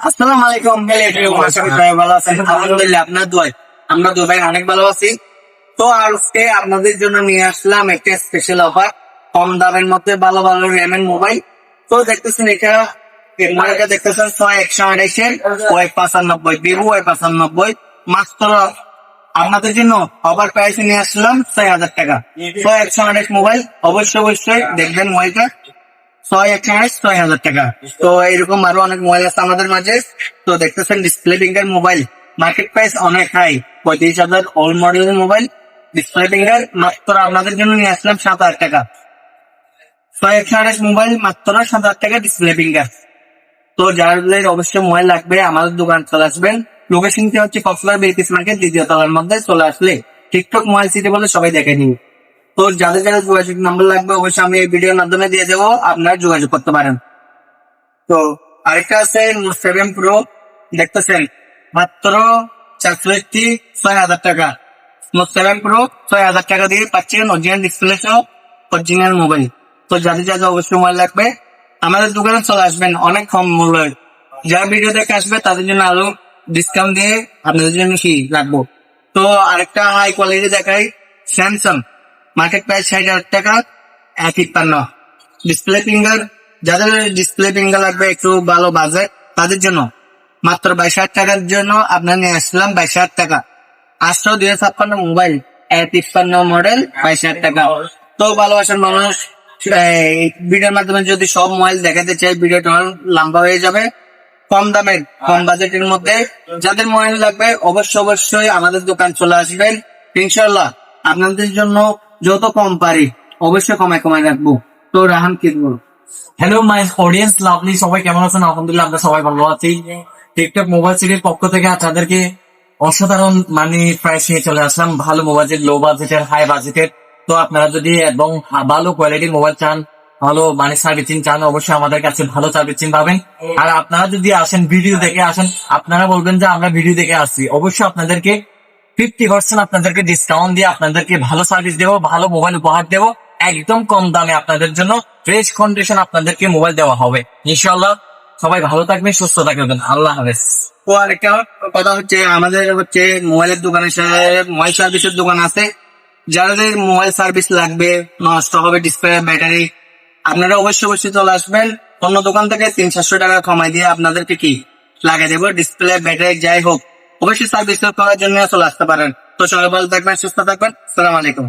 আসসালামু আলাইকুম আলহামদুলিল্লাহ আপনার আমরা দুবাই অনেক ভালো আছি। তো আজকে আপনাদের জন্য নিয়ে আসলাম একটা স্পেশাল অফার কম দামের মধ্যে ভালো ভালো র্যামের মোবাইল তো দেখতেছেন এটা এটা দেখতেছেন ছয় একশো আড়াইশের ওয়াই পাঁচানব্বই ভিভো ওয়াই পাঁচানব্বই। মাত্র আপনাদের জন্য অফার প্রাইসে নিয়ে আসলাম ছয় হাজার টাকা। ছয় একশো আড়াইশ মোবাইল অবশ্যই অবশ্যই দেখবেন মোবাইলটা ছয় আড়াইশ ছয় হাজার টাকা। তো এরকম আরও অনেক মোবাইল আছে আমাদের মাঝে। তো দেখতেছেন display finger mobile market price অনেক হাই পঁয়ত্রিশ হাজার ওল্ড মডেলের মোবাইল ডিসপ্লে ফিঙ্গার মাত্র আপনাদের জন্য নিয়ে আসলাম সাত হাজার টাকা। ছয় একশো আড়াইশ মোবাইল মাত্র সাত হাজার টাকা ডিসপ্লে ফিঙ্গার তো যাদের অবশ্যই মোবাইল লাগবে, আমাদের দোকান চলে আসবেন। লোকেশনটি হচ্ছে কক্সবাজার বেরিপিস মার্কেট দ্বিতীয় তলার মধ্যে চলে আসলে। টিকটক মোবাইল সিটি বলে সবাই দেখে নিন। তো যাদের যাদের যোগাযোগ নাম্বার লাগবে, অবশ্যই আমি এই ভিডিওর মাধ্যমে দিয়ে দেবো, আপনারা যোগাযোগ করতে পারেন। তো আরেকটা আছে সেভেন প্রো দেখতেছেন, মাত্র চারশোটি ছয় হাজার টাকা। নোট সেভেন প্রো ছয় হাজার টাকা দিয়ে পাচ্ছেন অরিজিনাল ডিসপ্লে সহ অরিজিনাল মোবাইল তো যাদের যাদের অবশ্যই মোবাইল লাগবে, আমাদের দোকানে চলে আসবেন অনেক কম মূল্য যারা ভিডিও দেখে আসবে, তাদের জন্য আরও ডিসকাউন্ট দিয়ে আপনাদের জন্য কি রাখব তো আরেকটা হাই কোয়ালিটি দেখাই স্যামসাং মার্কেট প্রাইস ষাট হাজার টাকা, এক তিপ্পান্ন ডিসপ্লে ফিঙ্গার, যাদের ডিসপ্লে ফিঙ্গার লাগবে একটু ভালো বাজেট তাদের জন্য। মাত্র বাইশ হাজার টাকার জন্য আপনার নিয়ে আসলাম বাইশ হাজার টাকা। আটশো দুই ছাপ্পান্ন মোবাইল, এক তিপ্পান্ন মডেল, বাইশ হাজার টাকা। তো ভালোবাসার মানুষ ভিডিওর মাধ্যমে যদি সব মোবাইল দেখাতে চাই, ভিডিওটা লম্বা হয়ে যাবে। কম দামের, কম বাজেটের মধ্যে যাদের মোবাইল লাগবে অবশ্যই অবশ্যই আমাদের দোকান চলে আসবেন। ইনশাল্লাহ আপনাদের জন্য যত কম পারি, অবশ্যই কমায় কমায় রাখব। তো রাহান, কি বলব হ্যালো মাই অডিয়েন্স লাভলি সবাই কেমন আছেন? আলহামদুলিল্লাহ, আমরা সবাই ভালো আছি। টিকটক মোবাইল সিটির পক্ষ থেকে আপনাদেরকে অসাধারণ মানে প্রাইস নিয়ে চলে আসলাম। ভালো মোবাইল লো বাজেটের হাই বাজেটের তো আপনারা যদি এবং ভালো কোয়ালিটির মোবাইল চান, ভালো মানে সার্ভিসিং চান, অবশ্যই আমাদের কাছে ভালো সার্ভিসিং পাবেন। আর আপনারা যদি আসেন ভিডিও দেখে আসেন, আপনারা বলবেন যে আমরা ভিডিও দেখে আসছি। অবশ্যই আপনাদেরকে ফিফটি পার্সেন্ট আপনাদেরকে ডিসকাউন্ট দিয়ে আপনাদেরকে ভালো সার্ভিস দেবো, ভালো মোবাইল উপহার দেবো, একদম কম দামে আপনাদের জন্য ফ্রেশ কন্ডিশন আপনাদেরকে মোবাইল দেওয়া হবে। ইনশাল্লাহ সবাই ভালো থাকবেন, সুস্থ থাকবেন। আল্লাহ হাফেজ। তো আরেকটা কথা হচ্ছে আমাদের হচ্ছে মোবাইলের দোকানের সাথে মোবাইল সার্ভিসের দোকান আছে। যাদের মোবাইল সার্ভিস লাগবে, নষ্ট হবে ডিসপ্লে ব্যাটারি আপনারা অবশ্যই অবশ্যই চলে আসবেন। অন্য দোকান থেকে তিন চারশো টাকা কমাই দিয়ে আপনাদেরকে কি? লাগিয়ে দেবো ডিসপ্লে ব্যাটারি যাই হোক। অবশ্যই সার্ভিস করার জন্য চলে আসতে পারেন। তো সবাই ভালো থাকবেন, সুস্থ থাকবেন। সালাম আলাইকুম